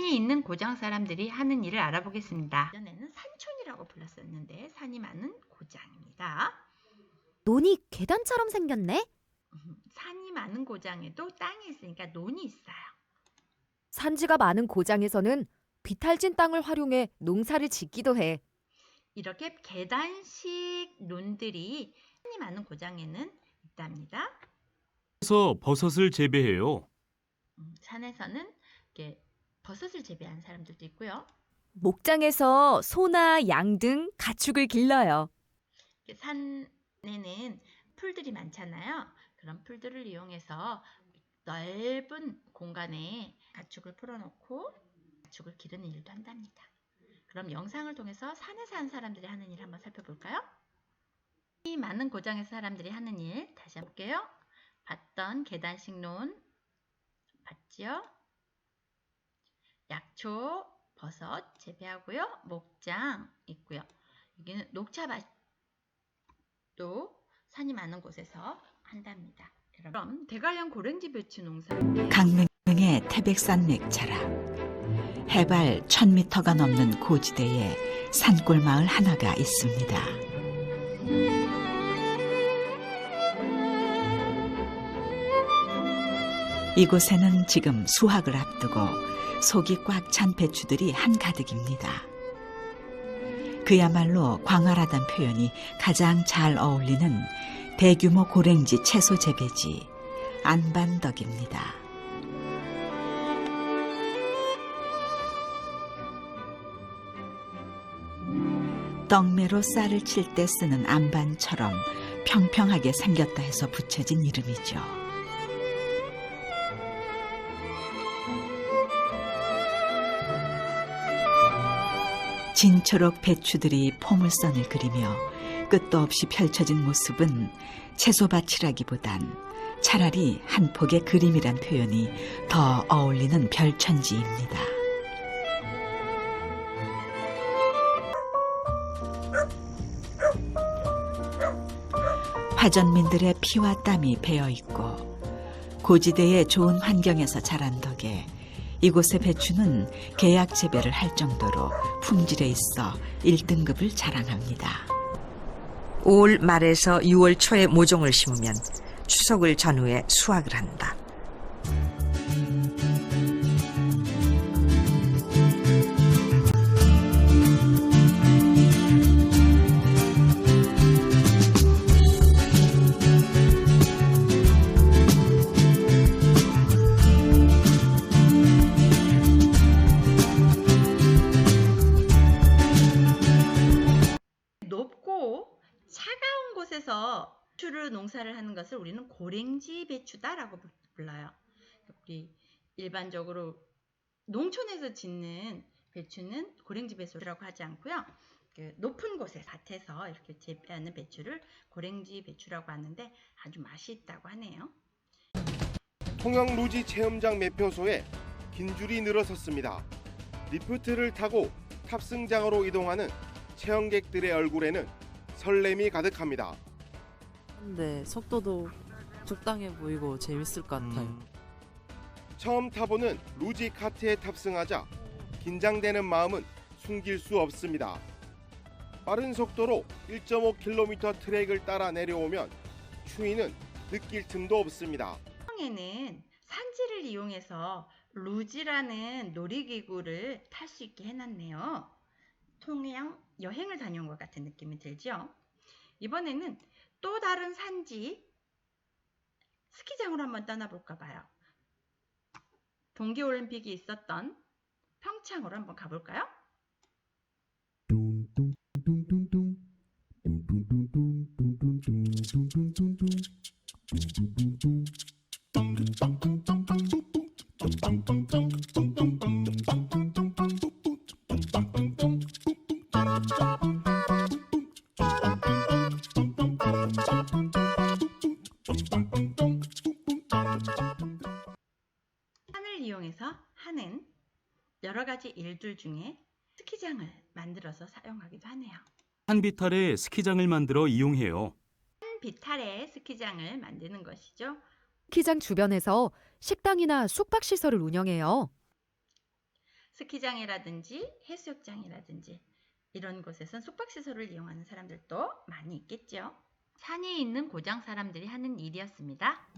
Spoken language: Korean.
산이 있는 고장 사람들이 하는 일을 알아보겠습니다. 예전에는 산촌이라고 불렀었는데 산이 많은 고장입니다. 논이 계단처럼 생겼네? 음, 산이 많은 고장에도 땅이 있으니까 논이 있어요. 산지가 많은 고장에서는 비탈진 땅을 활용해 농사를 짓기도 해. 이렇게 계단식 논들이 산이 많은 고장에는 있답니다. 그래서 버섯을 재배해요. 음, 산에서는 이렇게 버섯을 재배하는 사람들도 있고요. 목장에서 소나 양 등 가축을 길러요. 이렇게 산에는 풀들이 많잖아요. 그런 풀들을 이용해서 넓은 공간에 가축을 풀어놓고 가축을 기르는 일도 한답니다. 그럼 영상을 통해서 산에 사는 사람들이 하는 일 한번 살펴볼까요? 이 많은 고장의 사람들이 하는 일 다시 한번 볼게요. 봤던 계단식 논 봤지요? 약초, 버섯 재배하고요. 목장 있고요. 여기는 녹차밭도 산이 많은 곳에서 한답니다. 그럼 대관령 고랭지 배추 농사 강릉의 태백산 맥차라 해발 1000m가 넘는 고지대에 산골 마을 하나가 있습니다. 이곳에는 지금 수확을 앞두고 속이 꽉 찬 배추들이 한가득입니다. 그야말로 광활하단 표현이 가장 잘 어울리는 대규모 고랭지 채소 재배지 안반덕입니다. 떡매로 쌀을 칠 때 쓰는 안반처럼 평평하게 생겼다 해서 붙여진 이름이죠. 진초록 배추들이 포물선을 그리며 끝도 없이 펼쳐진 모습은 채소밭이라기보단 차라리 한 폭의 그림이란 표현이 더 어울리는 별천지입니다. 화전민들의 피와 땀이 배어 있고 고지대의 좋은 환경에서 자란 덕에 이곳의 배추는 계약 재배를 할 정도로 품질에 있어 1등급을 자랑합니다. 5월 말에서 6월 초에 모종을 심으면 추석을 전후에 수확을 한다. 차가운 곳에서 배추를 농사를 하는 것을 우리는 고랭지 배추다라고 불- 불러요. 우리 일반적으로 농촌에서 짓는 배추는 고랭지 배추라고 하지 않고요. 그 높은 곳에 밭에서 이렇게 재배하는 배추를 고랭지 배추라고 하는데 아주 맛이 있다고 하네요. 통영 루지 체험장 매표소에 긴 줄이 늘어섰습니다. 리프트를 타고 탑승장으로 이동하는 체험객들의 얼굴에는 설렘이 가득합니다. 근데 속도도 적당해 보이고 재밌을 것 같아요. 처음 타보는 루지 카트에 탑승하자 긴장되는 마음은 숨길 수 없습니다. 빠른 속도로 1.5km 트랙을 따라 내려오면 추위는 느낄 틈도 없습니다. 통영에는 산지를 이용해서 루지라는 놀이기구를 탈 수 있게 해놨네요. 통영 여행을 다녀온 것 같은 느낌이 들죠? 이번에는 또 다른 산지 스키장으로 한번 떠나볼까 봐요. 동계올림픽이 있었던 평창으로 한번 가볼까요? 산을 이용해서 하는 여러 가지 일들 중에 스키장을 만들어서 사용하기도 하네요. 한 비탈에 스키장을 만들어 이용해요. 한 비탈의 스키장을 만드는 것이죠. 스키장 주변에서 식당이나 숙박 시설을 운영해요. 스키장이라든지 해수욕장이라든지 이런 곳에선 숙박시설을 이용하는 사람들도 많이 있겠죠. 산이 있는 고장 사람들이 하는 일이었습니다.